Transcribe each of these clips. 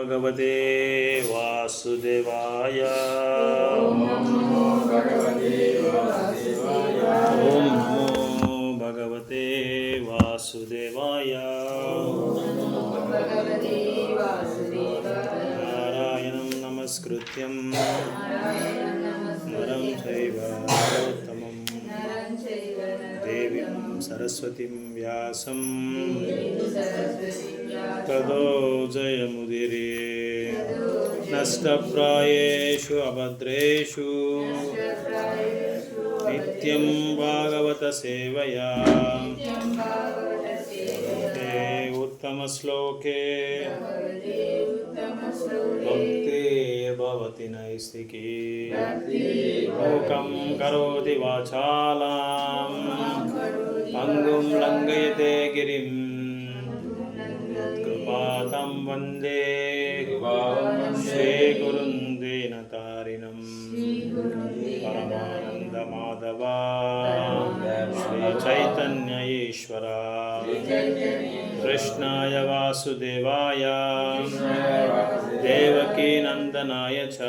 भगवते वासुदेवाय। ओम नमो भगवते वासुदेवाय। नारायणं नमस्कृत्यं। नरं चैव नरोत्तमं। देवीं सरस्वतीं व्यासं। तदो जयमुदिरे। नष्टप्रायेषु अभद्रेषु नित्यं भागवतसेवया नित्यं भागवतसेवया ते उत्तमश्लोके भगवते उत्तमश्लोके भक्तिर्भवति नैस्तिकी लोकं करोति वाचालां पङ्गुं लङ्घयते गिरिं कृपातं वन्दे श्रीगुरुं दीनतारिणं परमानन्दमाधवा श्रीचैतन्य ईश्वरा कृष्णाय वासुदेवाय देवकीनन्दनाय च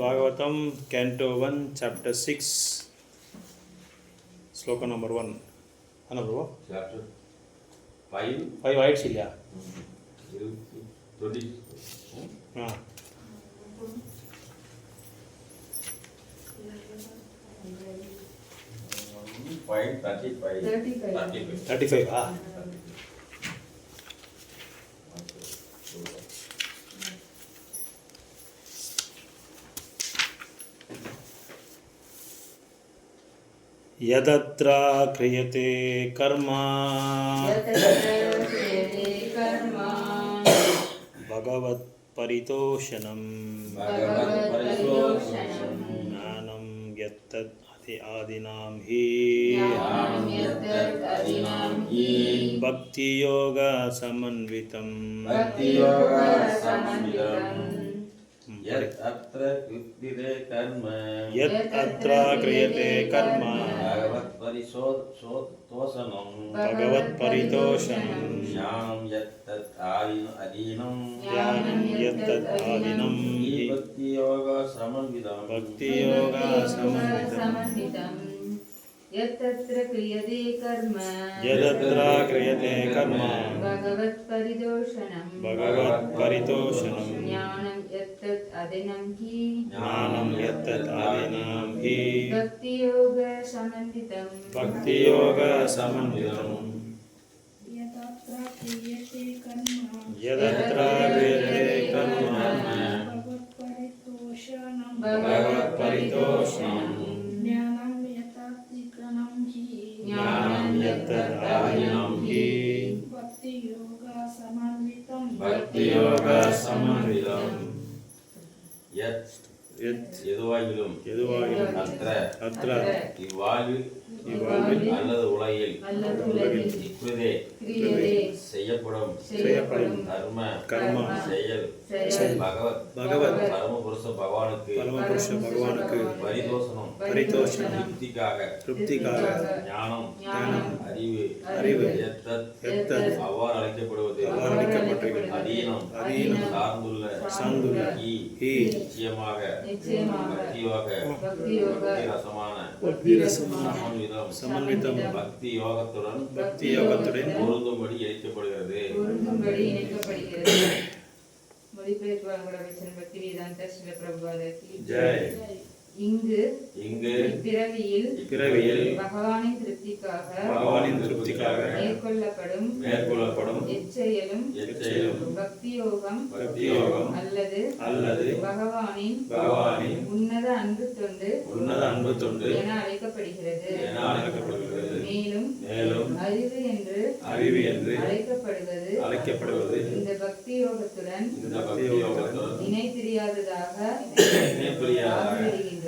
Bhagavatam canto one chapter six శ్లోక నంబర్ వన్ అన్న బ్రో? ఫైవ్ ఫైవ్ ఐట్స్ ఇల్లా? థర్టీ ఫైవ్ థర్టీ ఫైవ్ यदत्र क्रियते कर्म यतत्र क्रियते कर्म भगवत्परितोषणं भगवत्परितोषणम् ज्ञानं यत्तद् अति आदिनां हि ज्ञानं यत्तदधिनां हि भक्तियोगसमन्वितं यत्र कृत्तिते कर्म। यत्र कर्म। भगवत्परिशोधोषणं भगवत्परितोषणं यां यत्तदायिन अधीनं यां यत्तदायिनं भक्तियोगसमन्वितं भक्तियोगसमन्वितं यत्तत्र क्रियते कर्म। यदत्र क्रियते कर्म। भगवत्परिदोषणम् भगवत्परितोषणं ज्ञानं यत्तत् अदिनं हि। ज्ञानं यत्तद् आदिनां हि। भक्तियोगसमन्वितम्। भक्तियोगसमन्वितम्। यतत्र क्रियते कर्म। यदत्र Yep. எதுவாகிலும் எதுவாயிலும் அற்ற அற்ற இவ்வாழ்வில் இவ்வாழ்வில் அல்லது உலகில் இக்குதே செய்யப்படும் செய்யப்படும் கர்ம கர்ம செயல். பகவத் பகவத் பரமபுருஷ பகவானுக்கு பரமபுருஷ பகவானுக்கு பரிதோஷனம் பரிதோஷனம் திருப்திக்காக திருப்திக்காக ஞானம் ஞானம் அறிவு அறிவு எத்தத் எத்தத் அவ்வாறு அழைக்கப்படுவது அவ்வாறு அழைக்கப்பட்டது அதீனம் அதீனம் சார்ந்துள்ள சார்ந்துள்ள ஈ நிச்சயமாக சமன்விதம் பக்தி யோகத்துடன் பக்தி யோகத்துடன் பொருந்தும்படி இழைக்கப்படுகிறது பொருந்தும்படி இணைக்கப்படுகிறது. மொழிபெயர்ப்பு வழங்குற வச்சன பக்தி வேதாந்த பிரபுபாதகி ஜெய். இங்கு இங்கு இப்பிறவியில் இப்பிறவியில் பகவானின் திருப்திக்காக பகவானின் திருப்திக்காக மேற்கொள்ளப்படும் மேற்கொள்ளப்படும் எச்செயலும் எச்செயலும் பக்தி யோகம் பக்தி யோகம் அல்லது அல்லது பகவானின் பகவானின் உன்னத அன்பு தொண்டு உன்னத அன்பு தொண்டு என அழைக்கப்படுகிறது. என அழைக்கப்படுகிறது. மேலும் மேலும் அறிவு என்று அறிவு என்று அழைக்கப்படுவது அழைக்கப்படுவது இந்த பக்தி யோகத்துடன் இந்த பக்தி யோகத்துடன் இணை பிரியாததாக இணைப்பிரியாதாக ஆகிவிடுகின்றது.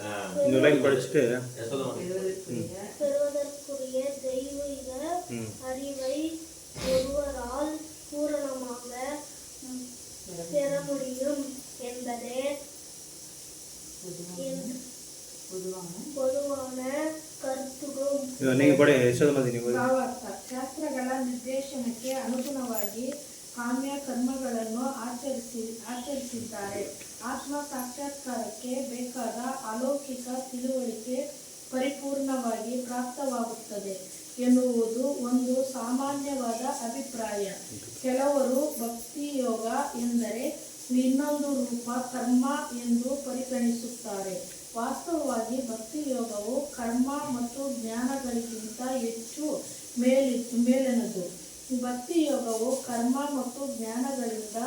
ஆ. இன்னொரு லைன் படிச்சுட்டு யசோதா பெறுவதற்குரிய பெறுவதற்குரிய தெய்வீக Hmm. அறிவை ஒருவரால் பூரணமாக ம், பெற முடியும் என்பதே என் பொதுவான பொதுவான கருத்துடும் இது நீங்க படி யசோதமதி ನೀವು ಭಾವಾರ್ಥ ಶಾಸ್ತ್ರಗಳ ನಿರ್ದೇಶನಕ್ಕೆ ಅನುಗುಣವಾಗಿ ಕಾಮ್ಯ ಕರ್ಮಗಳನ್ನು ಆಚರಿಸಿ ಆಚರಿಸಿದ್ದಾರೆ ಆತ್ಮ ಸಾಕ್ಷಾತ್ಕಾರಕ್ಕೆ ಬೇಕಾದ ಅಲೌಕಿಕ ತಿಳುವಳಿಕೆ ಪರಿಪೂರ್ಣವಾಗಿ ಪ್ರಾಪ್ತವಾಗುತ್ತದೆ ಎನ್ನುವುದು ಒಂದು ಸಾಮಾನ್ಯವಾದ ಅಭಿಪ್ರಾಯ. ಕೆಲವರು ಭಕ್ತಿಯೋಗ ಎಂದರೆ ಇನ್ನೊಂದು ರೂಪ ಕರ್ಮ ಎಂದು ಪರಿಗಣಿಸುತ್ತಾರೆ. ವಾಸ್ತವವಾಗಿ ಭಕ್ತಿಯೋಗವು ಕರ್ಮ ಮತ್ತು ಜ್ಞಾನಗಳಿಗಿಂತ ಹೆಚ್ಚು ಮೇಲಿ ಭಕ್ತಿ ಭಕ್ತಿಯೋಗವು ಕರ್ಮ ಮತ್ತು ಜ್ಞಾನಗಳಿಂದ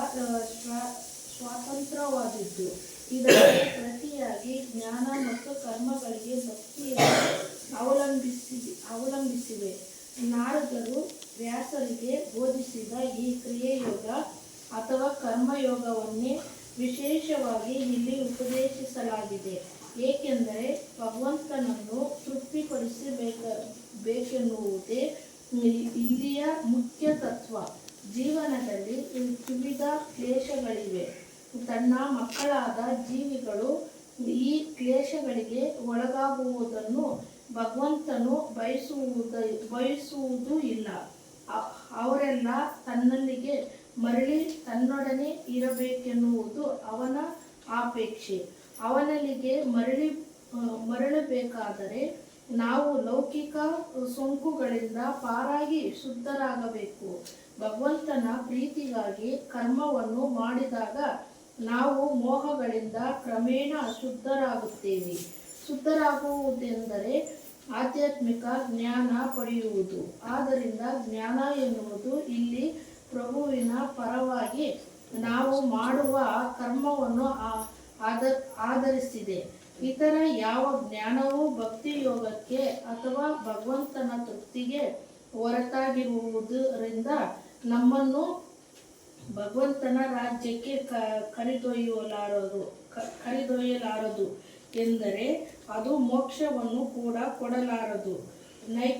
ಆ, ಇದರಲ್ಲಿ ಪ್ರತಿಯಾಗಿ ಜ್ಞಾನ ಮತ್ತು ಕರ್ಮಗಳಿಗೆ ಭಕ್ತಿಯನ್ನು ಅವಲಂಬಿಸಿ ಅವಲಂಬಿಸಿವೆ. ನಾರದರು ವ್ಯಾಸರಿಗೆ ಬೋಧಿಸಿದ ಈ ಕ್ರಿಯೆಯೋಗ ಅಥವಾ ಕರ್ಮಯೋಗವನ್ನೇ ವಿಶೇಷವಾಗಿ ಇಲ್ಲಿ ಉಪದೇಶಿಸಲಾಗಿದೆ. ಏಕೆಂದರೆ ಭಗವಂತನನ್ನು ತೃಪ್ತಿಪಡಿಸಬೇಕ ಬೇಕೆನ್ನುವುದೇ ಇಲ್ಲಿಯ ಮುಖ್ಯ ತತ್ವ. ಜೀವನದಲ್ಲಿ ವಿವಿಧ ಕ್ಲೇಶಗಳಿವೆ. ತನ್ನ ಮಕ್ಕಳಾದ ಜೀವಿಗಳು ಈ ಕ್ಲೇಶಗಳಿಗೆ ಒಳಗಾಗುವುದನ್ನು ಭಗವಂತನು ಬಯಸುವುದ, ಬಯಸುವುದೂ ಇಲ್ಲ. ಅವರೆಲ್ಲ ತನ್ನಲ್ಲಿಗೆ ಮರಳಿ ತನ್ನೊಡನೆ ಇರಬೇಕೆನ್ನುವುದು ಅವನ ಅಪೇಕ್ಷೆ. ಅವನಲ್ಲಿಗೆ ಮರಳಿ, ಮರಳಬೇಕಾದರೆ ನಾವು ಲೌಕಿಕ ಸೋಂಕುಗಳಿಂದ ಪಾರಾಗಿ ಶುದ್ಧರಾಗಬೇಕು. ಭಗವಂತನ ಪ್ರೀತಿಗಾಗಿ ಕರ್ಮವನ್ನು ಮಾಡಿದಾಗ ನಾವು ಮೋಹಗಳಿಂದ ಕ್ರಮೇಣ ಶುದ್ಧರಾಗುತ್ತೇವೆ. ಶುದ್ಧರಾಗುವುದೆಂದರೆ ಆಧ್ಯಾತ್ಮಿಕ ಜ್ಞಾನ ಪಡೆಯುವುದು. ಆದ್ದರಿಂದ ಜ್ಞಾನ ಎನ್ನುವುದು ಇಲ್ಲಿ ಪ್ರಭುವಿನ ಪರವಾಗಿ ನಾವು ಮಾಡುವ ಕರ್ಮವನ್ನು ಆಧರಿಸಿದೆ. ಇತರ ಯಾವ ಜ್ಞಾನವೂ ಭಕ್ತಿ ಯೋಗಕ್ಕೆ ಅಥವಾ ಭಗವಂತನ ತೃಪ್ತಿಗೆ ಹೊರತಾಗಿರುವುದರಿಂದ ನಮ್ಮನ್ನು ಭಗವಂತನ ರಾಜ್ಯಕ್ಕೆ ಕ, ಕರೆದೊಯ್ಯಲಾರದು ಕರೆದೊಯ್ಯಲಾರದು ಎಂದರೆ ಅದು ಮೋಕ್ಷವನ್ನು ಕೂಡ ಕೊಡಲಾರದು. ನೈ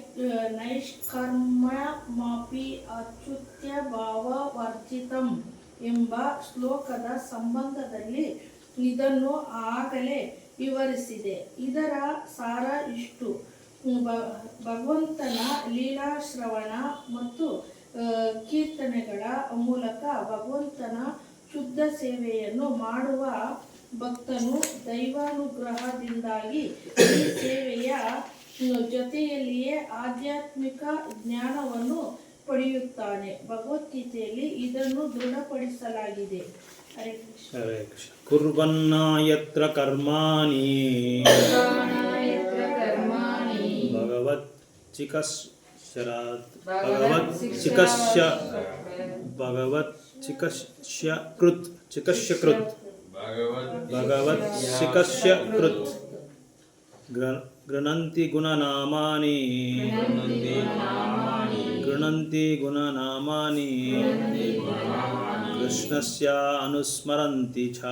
ನೈಷ್ಕರ್ಮಮಾಪಿ ಅಚ್ಯುತ್ಯ ಭಾವ ವರ್ಜಿತಂ ಎಂಬ ಶ್ಲೋಕದ ಸಂಬಂಧದಲ್ಲಿ ಇದನ್ನು ಆಗಲೇ ವಿವರಿಸಿದೆ. ಇದರ ಸಾರ ಇಷ್ಟು. ಭಗವಂತನ ಲೀಲಾಶ್ರವಣ ಮತ್ತು ಕೀರ್ತನೆಗಳ ಮೂಲಕ ಭಗವಂತನ ಶುದ್ಧ ಸೇವೆಯನ್ನು ಮಾಡುವ ಭಕ್ತನು ದೈವಾನುಗ್ರಹದಿಂದಾಗಿ ಈ ಸೇವೆಯ ಜೊತೆಯಲ್ಲಿಯೇ ಆಧ್ಯಾತ್ಮಿಕ ಜ್ಞಾನವನ್ನು ಪಡೆಯುತ್ತಾನೆ. ಭಗವದ್ಗೀತೆಯಲ್ಲಿ ಇದನ್ನು ದೃಢಪಡಿಸಲಾಗಿದೆ. ಹರೇ ಕೃಷ್ಣ. ಹರೇ ಕೃಷ್ಣ. ಕುರ್ವನ್ನ ಯತ್ರ ಕರ್ಮಾಣಿ. ಭಗವತ್ ಚಿಕಶ್ಚರಾತ್ भगवत्चिकस्य भगवत्चिकस्य कृत्। चिकस्य कृत्। भगवत्चिकस्य कृत्। गृह्णन्ति गुणनामानि। गृह्णन्ति गुणनामानि। कृष्णस्य अनुस्मरन्ति च।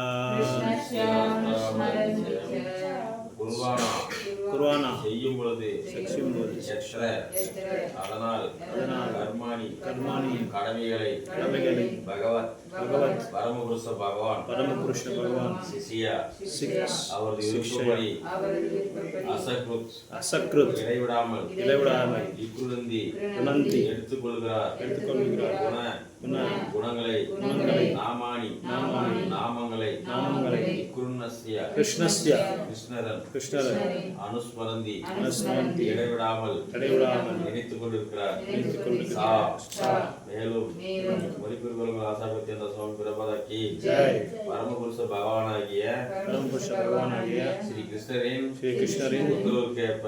குர்வானா செய்யும் பொழுது செய்யும் அதனால் அதனால் கர்மாணி கர்மாணி கடமைகளை கடமைகளை பகவத் பகவத் பரமபுருஷ பகவான் பரமபுருஷ பகவான் சிசியா அவரது இருப்புபடி அசக்ருத் அசக்ருத் இடைவிடாமல் இடைவிடாமல் எடுத்துக்கொள்கிறார். எடுத்துக்கொள்கிறார். குண குணங்களை குணங்களை நாமானி நாமானி நாமங்களை நாமங்களை குருணஸ்ய கிருஷ்ணஸ்ய கிருஷ்ணரன் கிருஷ்ணர் அனுஸ்மரந்தி அனுஸ்மரந்தி இடைவிடாமல் இடைவிடாமல் நினைத்துக் கொண்டிருக்கிறார் நினைத்துக் கொண்டிருக்கிறார். மேலும் மேலும் மொழிபெருவர்கள் ஆசாபத்தி என்ற சுவாமி பிரபதாக்கி ஜெய் பரமபுருஷ பகவானாகிய பரமபுருஷ பகவானாகிய ஸ்ரீ கிருஷ்ணரின் ஸ்ரீ கிருஷ்ணரின் உத்தரவுக்கேற்ப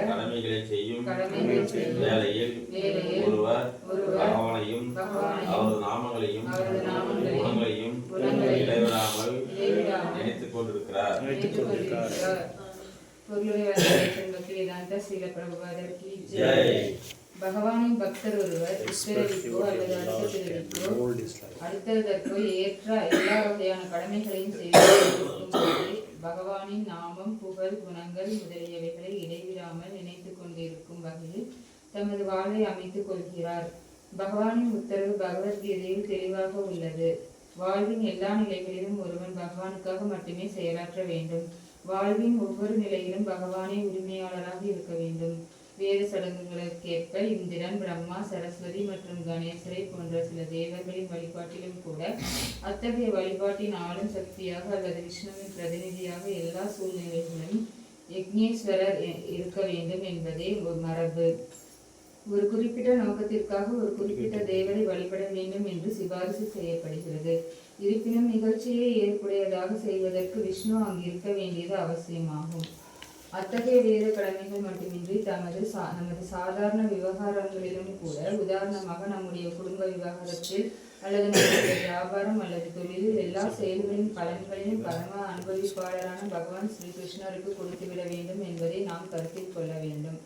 கடமைகளை செய்யும் வேளையில் ஒருவர் பகவானையும் அவரது நாமங்களையும் குணங்களையும் குணங்களையும் இடைவிடாமல் நினைத்துக் கொண்டிருக்கிறார். பகவானின் பக்தர் ஒருவர் இப்பிறவிக்கோ அல்லது அடுத்த பிறவிக்கோ அடுத்ததற்கோ ஏற்ற எல்லா வகையான கடமைகளையும் செய்து கொண்டிருக்கும்போது புகழ் குணங்கள் முதலியவைகளை இடைவிடாமல் நினைத்து கொண்டிருக்கும் வகையில் தமது வாழ்வை அமைத்துக் கொள்கிறார். பகவானின் உத்தரவு பகவத்கீதையில் தெளிவாக உள்ளது. வாழ்வின் எல்லா நிலைகளிலும் ஒருவன் பகவானுக்காக மட்டுமே செயலாற்ற வேண்டும். வாழ்வின் ஒவ்வொரு நிலையிலும் பகவானே உரிமையாளராக இருக்க வேண்டும். வேத சடங்குகளுக்கேற்ப இந்திரன் பிரம்மா சரஸ்வதி மற்றும் கணேசரை போன்ற சில தேவர்களின் வழிபாட்டிலும் கூட அத்தகைய வழிபாட்டின் ஆளும் சக்தியாக அல்லது விஷ்ணுவின் பிரதிநிதியாக எல்லா சூழ்நிலைகளிலும் யக்னேஸ்வரர் இருக்க வேண்டும் என்பதே ஒரு மரபு. ஒரு குறிப்பிட்ட நோக்கத்திற்காக ஒரு குறிப்பிட்ட தேவரை வழிபட வேண்டும் என்று சிபாரிசு செய்யப்படுகிறது. இருப்பினும் நிகழ்ச்சியை ஏற்புடையதாக செய்வதற்கு விஷ்ணு அங்கு இருக்க வேண்டியது அவசியமாகும். அத்தகைய வேத கடமைகள் மட்டுமின்றி தமது சா நமது சாதாரண விவகாரங்களிலும் கூட உதாரணமாக நம்முடைய குடும்ப விவகாரத்தில் அல்லது நம்முடைய வியாபாரம் அல்லது தொழிலில் எல்லா செயல்களின் பலன்களையும் பரம அனுபவிப்பாளரான பகவான் ஸ்ரீ கிருஷ்ணருக்கு கொடுத்துவிட வேண்டும் என்பதை நாம் கருத்தில் கொள்ள வேண்டும்.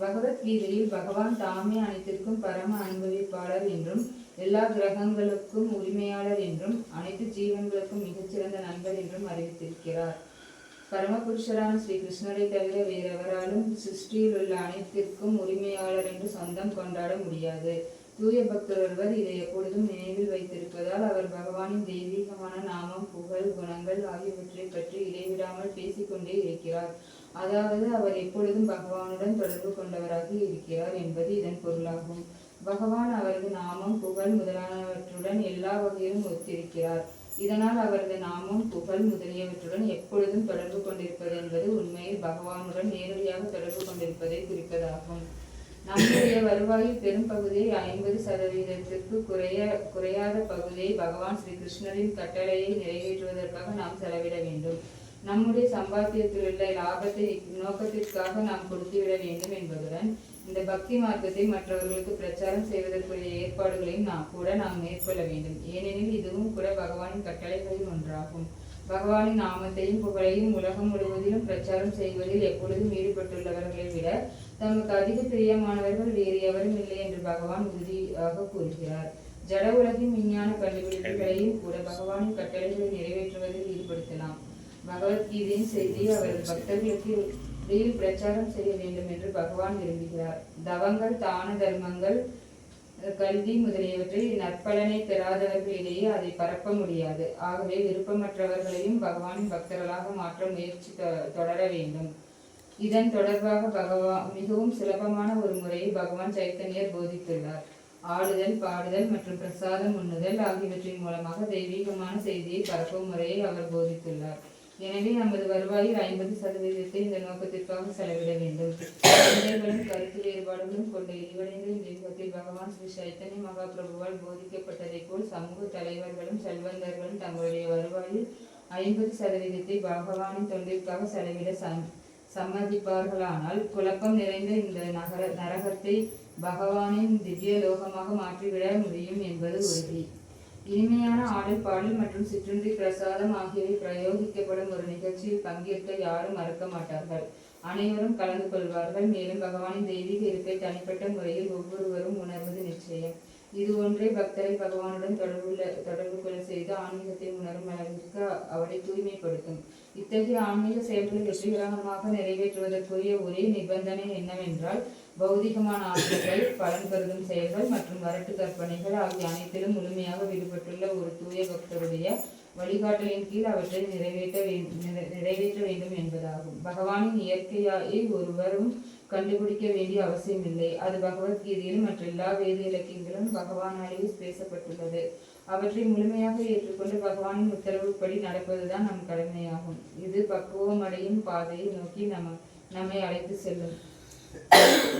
பகவத்கீதையில் பகவான் தாமே அனைத்திற்கும் பரம அனுபவிப்பாளர் என்றும் எல்லா கிரகங்களுக்கும் உரிமையாளர் என்றும் அனைத்து ஜீவன்களுக்கும் மிகச்சிறந்த நண்பர் என்றும் அறிவித்திருக்கிறார். பரமபுருஷரான ஸ்ரீ கிருஷ்ணரை தவிர வேறெவராலும் சிருஷ்டியில் உள்ள அனைத்திற்கும் உரிமையாளர் என்று சொந்தம் கொண்டாட முடியாது. தூய பக்தர் ஒருவர் இதை எப்பொழுதும் நினைவில் வைத்திருப்பதால் அவர் பகவானின் தெய்வீகமான நாமம் புகழ் குணங்கள் ஆகியவற்றை பற்றி இடைவிடாமல் பேசிக்கொண்டே இருக்கிறார். அதாவது அவர் எப்பொழுதும் பகவானுடன் தொடர்பு கொண்டவராக இருக்கிறார் என்பது இதன் பொருளாகும். பகவான் அவரது நாமம் புகழ் முதலானவற்றுடன் எல்லா வகையிலும் ஒத்திருக்கிறார். இதனால் அவரது நாமம் புகழ் முதலியவற்றுடன் எப்பொழுதும் தொடர்பு கொண்டிருப்பது என்பது உண்மையில் பகவானுடன் நேரடியாக தொடர்பு கொண்டிருப்பதை குறிப்பதாகும். நம்முடைய வருவாயில் பெரும் பகுதியை ஐம்பது சதவீதத்திற்கு குறைய குறையாத பகுதியை பகவான் ஸ்ரீ கிருஷ்ணரின் கட்டளையை நிறைவேற்றுவதற்காக நாம் செலவிட வேண்டும். நம்முடைய சம்பாத்தியத்தில் உள்ள லாபத்தை நோக்கத்திற்காக நாம் கொடுத்துவிட வேண்டும் என்பதுடன் இந்த பக்தி மார்க்கத்தை மற்றவர்களுக்கு பிரச்சாரம் செய்வதற்குரிய ஏற்பாடுகளையும் நாம் கூட நாம் மேற்கொள்ள வேண்டும். ஏனெனில் இதுவும் கூட பகவானின் கட்டளைகளில் ஒன்றாகும். பகவானின் நாமத்தையும் புகழையும் உலகம் முழுவதிலும் பிரச்சாரம் செய்வதில் எப்பொழுதும் ஈடுபட்டுள்ளவர்களை விட தமக்கு அதிக பிரியமானவர்கள் வேறு எவரும் இல்லை என்று பகவான் உறுதியாக கூறுகிறார். ஜட உலகின் விஞ்ஞான கண்டுபிடிப்புகளையும் கூட பகவானின் கட்டளைகளை நிறைவேற்றுவதில் ஈடுபடுத்தலாம். பகவத்கீதையின் செய்தியை அவரது பக்தர்களுக்கு இடையில் பிரச்சாரம் செய்ய வேண்டும் என்று பகவான் விரும்புகிறார். தவங்கள் தான தர்மங்கள் கல்வி முதலியவற்றை நற்பலனை பெறாதவர்களிடையே அதை பரப்ப முடியாது. ஆகவே விருப்பமற்றவர்களையும் பகவானின் பக்தர்களாக மாற்ற முயற்சி தொ- தொடர வேண்டும். இதன் தொடர்பாக பகவான் மிகவும் சுலபமான ஒரு முறையை பகவான் சைத்தன்யர் போதித்துள்ளார். ஆடுதல் பாடுதல் மற்றும் பிரசாதம் உண்ணுதல் ஆகியவற்றின் மூலமாக தெய்வீகமான செய்தியை பரப்பும் முறையை அவர் போதித்துள்ளார். எனவே நமது வருவாயில் ஐம்பது சதவீதத்தை இந்த நோக்கத்திற்காக செலவிட வேண்டும். கருத்து வேறுபாடுகளும் கொண்ட இழிவடைந்த இந்த யுகத்தில் பகவான் ஸ்ரீ சைத்தன்ய மகாபிரபுவால் போதிக்கப்பட்டதைப் போல் சமூக தலைவர்களும் செல்வந்தர்களும் தங்களுடைய வருவாயில் ஐம்பது சதவீதத்தை பகவானின் தொண்டிற்காக செலவிட சம் சம்மதிப்பார்களானால் குழப்பம் நிறைந்த இந்த நகர நரகத்தை பகவானின் திவ்ய லோகமாக மாற்றிவிட முடியும் என்பது உறுதி. இனிமையான ஆடல் பாடல் மற்றும் சிற்றுண்டி பிரசாதம் ஆகியவை பிரயோகிக்கப்படும் ஒரு நிகழ்ச்சியில் பங்கேற்க யாரும் மறுக்க மாட்டார்கள். அனைவரும் கலந்து கொள்வார்கள். மேலும் பகவானின் தெய்வீக இருப்பை தனிப்பட்ட முறையில் ஒவ்வொருவரும் உணர்வது நிச்சயம். இது ஒன்றே பக்தரை பகவானுடன் தொடர்புள்ள தொடர்பு கொள்ள செய்து ஆன்மீகத்தை உணரும் அளவிற்கு அவரை தூய்மைப்படுத்தும். இத்தகைய ஆன்மீக செயல்களை வெற்றிகரமாக நிறைவேற்றுவதற்குரிய ஒரே நிபந்தனை என்னவென்றால் பௌதிகமான ஆற்றல்கள் பலன் கருதும் செயல்கள் மற்றும் வரட்டு கற்பனைகள் ஆகிய அனைத்திலும் முழுமையாக விடுபட்டுள்ள ஒரு தூய பக்தருடைய வழிகாட்டலின் கீழ் அவற்றை நிறைவேற்ற வேண்டும் நிறைவேற்ற வேண்டும் என்பதாகும். பகவானின் இயற்கையாயை ஒருவரும் கண்டுபிடிக்க வேண்டிய அவசியமில்லை. அது பகவத்கீதையில் மற்ற எல்லா வேத இலக்கியங்களும் பகவானாலேயே பேசப்பட்டுள்ளது. அவற்றை முழுமையாக ஏற்றுக்கொண்டு பகவானின் உத்தரவுப்படி நடப்பதுதான் நம் கடமையாகும். இது பக்குவம் அடையும் பாதையை நோக்கி நம்ம நம்மை அழைத்து செல்லும்.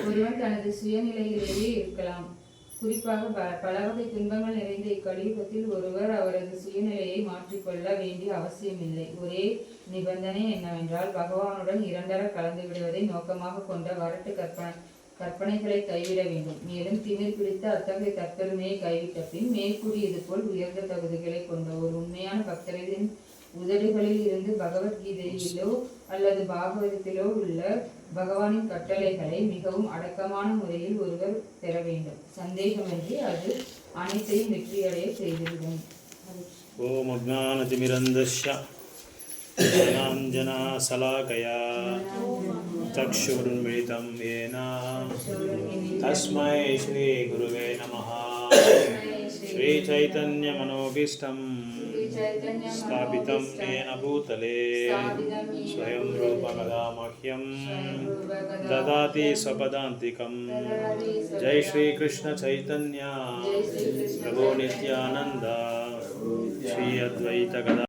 ஒருவன் தனது சுயநிலையிலேயே இருக்கலாம். குறிப்பாக ப- பல வகை துன்பங்கள் நிறைந்த இக்கலியுகத்தில் ஒருவர் அவரது சுயநிலையை மாற்றிக்கொள்ள வேண்டிய அவசியமில்லை. ஒரே நிபந்தனை என்னவென்றால் பகவானுடன் இரண்டர கலந்து விடுவதை நோக்கமாக கொண்ட வரட்டு கற்பனை கற்பனைகளை கைவிட வேண்டும். மேலும் திமிர் பிடித்த அத்தகைய தற்பெருமையை கைவிட்ட பின் மேற்கூறியது போல் உயர்ந்த தகுதிகளை கொண்ட ஒரு உண்மையான பக்தரின் உதடுகளில் இருந்து பகவத்கீதையிலோ அல்லது பாகவதத்திலோ உள்ள பகவானின் கட்டளைகளை மிகவும் அடக்கமான முறையில் ஒருவர் பெற வேண்டும் சந்தேகமின்றி அது அனைத்தையும் வெற்றியடைய செய்துவிடும் ॐ अज्ञानतिमिरन्दस्य ज्ञानाञ्जनाशलाकया चक्षुरुन्मिलितं येन तस्मै श्रीगुरुवे नमः श्रीचैतन्यमनोभीष्टं स्थापितं येन भूतले स्वयं रूपकदा मह्यं ददाति स्वपदान्तिकं जय श्रीकृष्णचैतन्य प्रभो नित्यानन्द श्री अद्वैतगदा